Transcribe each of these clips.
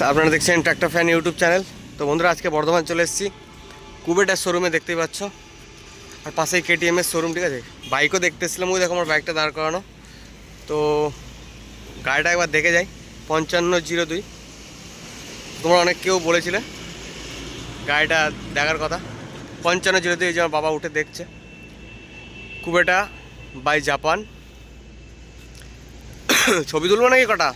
তা আপনারা দেখছেন ট্র্যাক্টর ফ্যান ইউটিউব চ্যানেল। তো বন্ধুরা, আজকে বর্ধমান চলে এসেছি। কুবেটার শোরুমে দেখতেই পাচ্ছ। আর পাশেই কেটিএমের শোরুম ঠিক আছে? বাইকও দেখতে এসেছিলাম ওই দেখো আমার বাইকটা দাঁড় করানো। তো গাড়িটা একবার দেখে যাই। পঞ্চান্ন জিরো দুই। তোমরা অনেক কেউ বলেছিলে গাড়িটা দেখার কথা। পঞ্চান্ন জিরো দুই যে আমার বাবা উঠে দেখছে। কুবেটা বাই জাপান ছবি তুলবো নাকি কটা?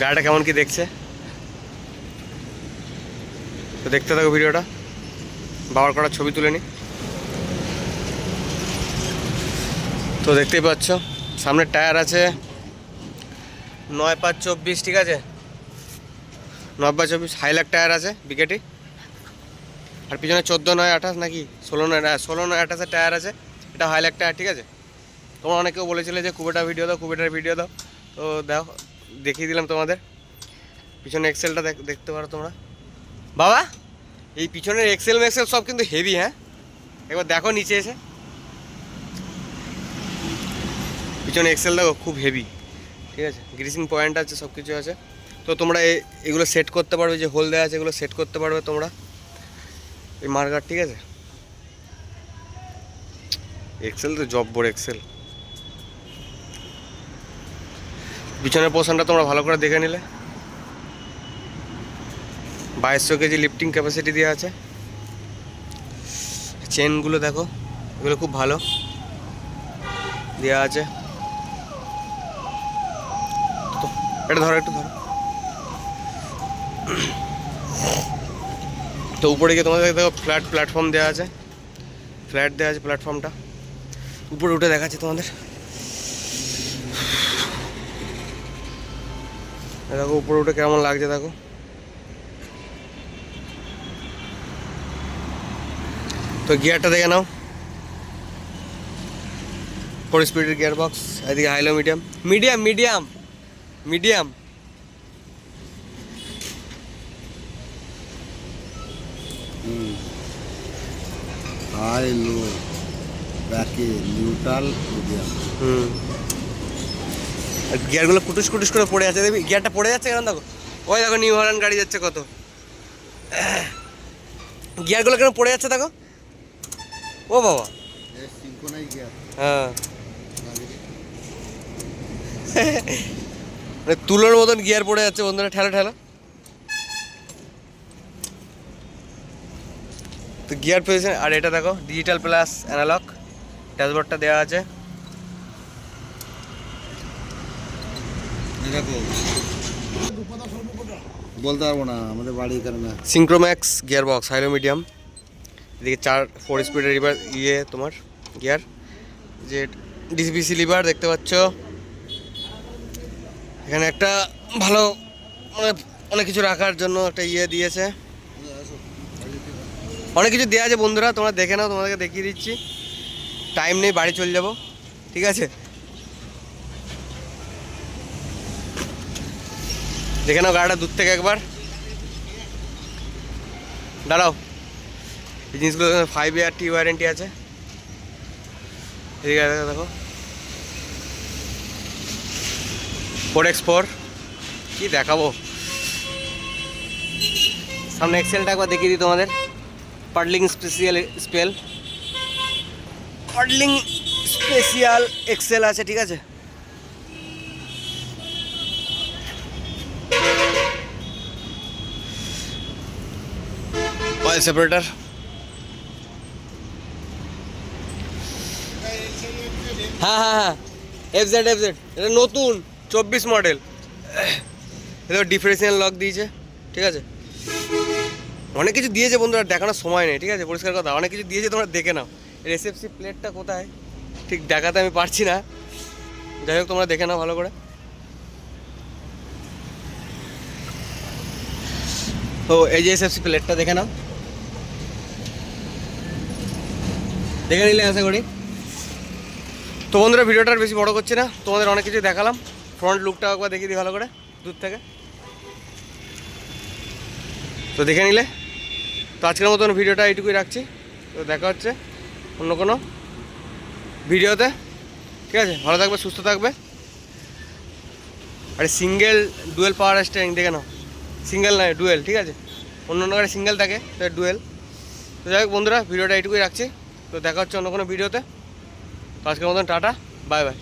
গাড়িটা কেমন কি দেখছে? তো দেখতে থাকো ভিডিওটা। বাবার কটা ছবি তুলে নি। তো দেখতেই পাচ্ছ সামনে টায়ার আছে। নয় পাঁচ চব্বিশ ঠিক আছে? নয় পাঁচ চব্বিশ হাইলাক টায়ার আছে বিকেটি আর পিছনে চোদ্দ নয় আঠাশ নাকি? ষোলো নয় না, ষোলো নয় আঠাশের টায়ার আছে। এটা হাইলাক টায়ার ঠিক আছে? তোমরা অনেকেও বলেছিলে যে কুবেটা ভিডিও দাও কুবেটার ভিডিও দাও। তো দেখো দেখিয়ে দিলাম তোমাদের। পিছনে এক্সেলটা দেখতে পারো তোমরা। বাবা, এই পিছনের এক্সেল মেক্সেল সব কিন্তু হেভি হ্যাঁ? একবার দেখো নিচে এসে। পিছনে এক্সেল দেখো, খুব হেভি ঠিক আছে? গ্রিসিং পয়েন্ট আছে সব কিছু আছে। তো তোমরা এগুলো সেট করতে পারবে, যে হোল দেওয়া আছে, এগুলো সেট করতে পারবে তোমরা। এই মার্কার ঠিক আছে? এক্সেল তো জব্বর এক্সেল পিছনের পোর্শনটা তোমরা ভালো করে দেখে নিলে। বাইশশো কেজি লিফটিং ক্যাপাসিটি দেওয়া আছে। চেনগুলো দেখো, এগুলো খুব ভালো দেওয়া আছে। এটা ধরো, একটু ধরো। তো উপরে গিয়ে তোমাদের দেখো ফ্ল্যাট প্ল্যাটফর্ম দেওয়া আছে। ফ্ল্যাট দেওয়া আছে প্ল্যাটফর্মটা উপরে উঠে দেখাচ্ছে তোমাদের। দেখো উপরে উঠে কেমন লাগছে দেখো। তো গিয়ারটা দেখে নাও। ফোর স্পিডের গিয়ার বক্স এদিকে high low medium medium medium medium high low ব্যাকে নিউট্রাল মিডিয়াম হুম। আর গিয়ারগুলো কুটুস কুটুস করে পড়ে আছে। দেখবি, গিয়ারটা পড়ে যাচ্ছে কেন? দেখো। ওই দেখো নিউ হরান গাড়ি যাচ্ছে কত। গিয়ারগুলো কেন পড়ে যাচ্ছে দেখো? ও বাবা। হ্যাঁ। মানে তুলোর মতন গিয়ার পড়ে যাচ্ছে বন্ধুরা, ঠেলা ঠেলা। তো গিয়ার পজিশন আর এটা দেখো ডিজিটাল প্লাস অ্যানালগ ড্যাশবোর্ডটা দেওয়া আছে। বলতে পারব না, আমাদের বাড়ি না। Synchromesh gear box high low medium এদিকে চার ফোর স্পিডের রিভার ইয়ে তোমার গিয়ার যে ডিসবিসি লিভার দেখতে পাচ্ছ। এখানে একটা ভালো মানে অনেক কিছু রাখার জন্য একটা ইয়ে দিয়েছে। অনেক কিছু দেওয়া আছে বন্ধুরা, তোমরা দেখে নাও, তোমাদেরকে দেখিয়ে দিচ্ছি। টাইম নেই, বাড়ি চলে যাব। ঠিক আছে? দেখে নাও গাড়িটা দূর থেকে একবার। দাঁড়াও। এই জিনিসগুলো ফাইভ ইয়ার টি ওয়ারেন্টি আছে। এদিকে দেখো, দেখো। ফোর এক্স ফোর কী দেখাবো? সামনে এক্সেলটা একবার দেখিয়ে দিই তোমাদের। পার্লিং স্পেশিয়াল স্পেল পার্লিং স্পেশিয়াল এক্সেল আছে ঠিক আছে? Oil separator. হ্যাঁ হ্যাঁ হ্যাঁ। এফ জেড এফ জেড এটা নতুন, চব্বিশ মডেল। এটা ডিফারেন্সিয়াল লক দিয়েছে, ঠিক আছে? অনেক কিছু দিয়েছে বন্ধুরা দেখানোর সময় নেই, ঠিক আছে? পরিষ্কার কথা, অনেক কিছু দিয়েছে, তোমরা দেখে নাও। এসএফসি প্লেটটা কোথায়? ঠিক দেখাতে আমি পারছি না। যাই হোক, তোমরা দেখে নাও ভালো করে। তো এই যে এসএফসি প্লেটটা দেখে নাও। দেখে নিলে আশা করি। তো বন্ধুরা, ভিডিওটা বেশি বড় করছে না। তোমাদের অনেক কিছু দেখালাম। ফ্রন্ট লুকটা একবার দেখিয়ে দিই ভালো করে, দূর থেকে। তো দেখে নিলে। তো আজকের মতন ভিডিওটা এইটুকুই রাখছি। তো দেখা হচ্ছে অন্য কোনো ভিডিওতে। ঠিক আছে? ভালো থাকবে, সুস্থ থাকবে। আরে সিঙ্গেল ডুয়েল পাওয়ার স্ট্যাং দেখে নাও। সিঙ্গেল নয়, ডুয়েল, ঠিক আছে? অন্য অন্য সিঙ্গেল থাকে তো ডুয়েল। তো যাই হোক বন্ধুরা, ভিডিওটা এইটুকুই রাখছি। তো দেখা হচ্ছে অন্য কোনো ভিডিওতে। তো আজকের মতন টাটা বাই বাই।